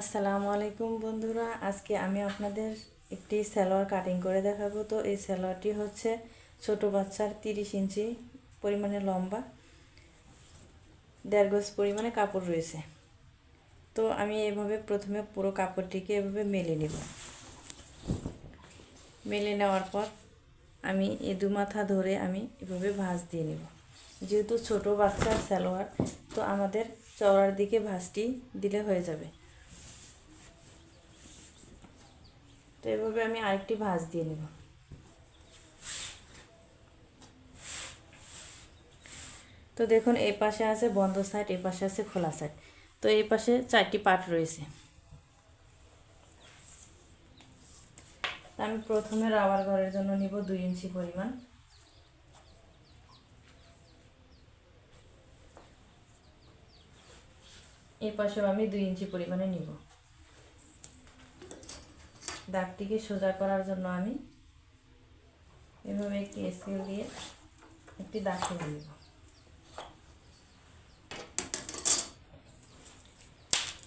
আসসালামু আলাইকুম বন্ধুরা। আজকে আমি আপনাদের একটি সালোয়ার কাটিং করে দেখাবো। তো এই সালোয়ারটি হচ্ছে ছোট বাচ্চার তিরিশ ইঞ্চি পরিমাণে লম্বা, দেড় গজ পরিমাণে কাপড় রয়েছে। তো আমি এভাবে প্রথমে পুরো কাপড়টিকে এভাবে মেলে নেব। মেলে নেওয়ার পর আমি এ দু মাথা ধরে আমি এভাবে ভাঁজ দিয়ে নেব। যেহেতু ছোট বাচ্চার সালোয়ার, তো আমাদের চওড়ার দিকে ভাঁজটি দিলে হয়ে যাবে। তো এভাবে আমি আরেকটি ভাঁজ দিয়ে নেব। তো দেখুন এই পাশে আছে বন্ধ সাইড এই পাশে আছে খোলা সাইড। তো এই পাশে চারটি পার্ট রয়েছে। আমি প্রথমে রাবার ঘরের জন্য নিব দুই ইঞ্চি পরিমাণ। এই পাশেও আমি দুই ইঞ্চি পরিমাণে নিব। দাগটিকে সোজা করার জন্য আমি এভাবে একটি স্কেল দিয়ে একটি দাগ করে নেব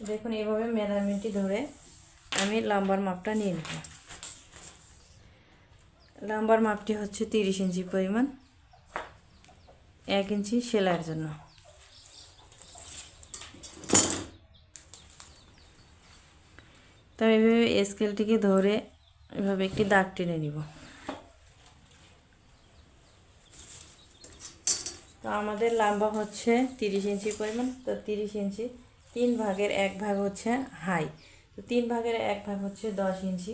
দেখুন এইভাবে মেজারমেন্টটি ধরে আমি লম্বার মাপটা নিয়ে নেব। লম্বার মাপটি হচ্ছে তিরিশ ইঞ্চি পরিমাণ, এক ইঞ্চি সেলাইয়ের জন্য। তো এভাবে স্কেলটিকে ধরে এভাবে একটি দাগ টেনে নিব। তো আমাদের লম্বা হচ্ছে তিরিশ ইঞ্চি পরিমাণ, তো তিরিশ ইঞ্চি, তিন ভাগের এক ভাগ হচ্ছে হাই, তো তিন ভাগের এক ভাগ হচ্ছে দশ ইঞ্চি।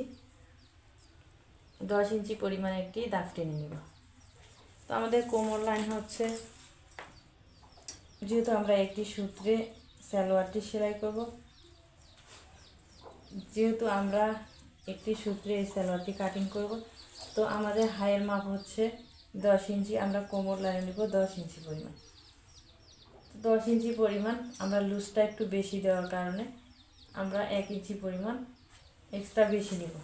দশ ইঞ্চি পরিমাণ একটি দাগ টেনে নিব। তো আমাদের কোমর লাইন হচ্ছে, যেহেতু আমরা একটি সূত্রে সালোয়ারটি সেলাই করব যেহেতু আমরা একটি সূত্রে এই সালোয়ারটি কাটিং করব, তো আমাদের হাইয়ের মাপ হচ্ছে দশ ইঞ্চি, আমরা কোমর লাইনে নেব দশ ইঞ্চি পরিমাণ। দশ ইঞ্চি পরিমাণ আমরা লুজটা একটু বেশি দেওয়ার কারণে আমরা এক ইঞ্চি পরিমাণ এক্সট্রা বেশি নেব।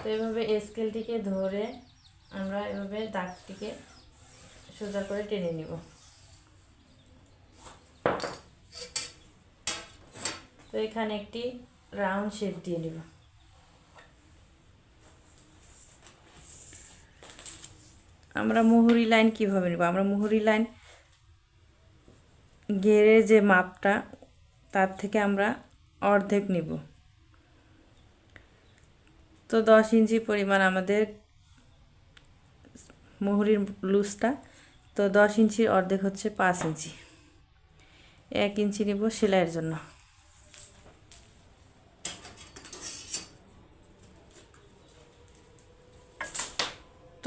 তো এভাবে স্কেলটিকে ধরে আমরা এভাবে দাগটিকে সোজা করে টেনে নিব। তো এখানে একটি রাউন্ড শেপ দিয়ে নিব। আমরা মুহুরি লাইন কীভাবে নেব? আমরা মুহুরি লাইন গেরে যে মাপটা, তার থেকে আমরা অর্ধেক নিব। তো দশ ইঞ্চি পরিমাণ আমাদের মুহুরির লুজটা, তো দশ ইঞ্চির অর্ধেক হচ্ছে পাঁচ ইঞ্চি। এক ইঞ্চি নিব সেলাইয়ের জন্য।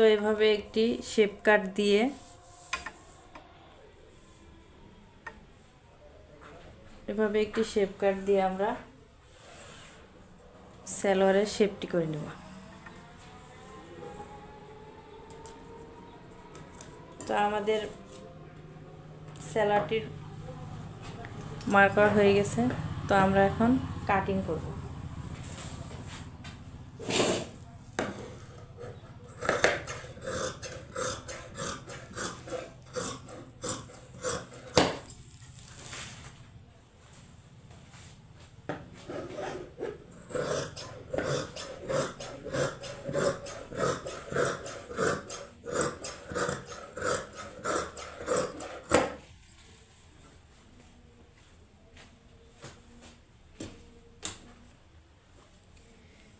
তো এভাবে একটি শেপ কাট দিয়ে এভাবে একটি শেপ কাট দিয়ে আমরা সালোয়ারের শেপটি করে নেব। তো আমাদের স্যালাডটির মার্কার হয়ে গেছে। তো আমরা এখন কাটিং করব।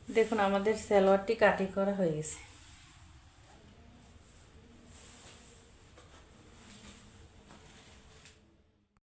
দেখুন আমাদের সালোয়ারটি কাটিং করা হয়ে গেছে।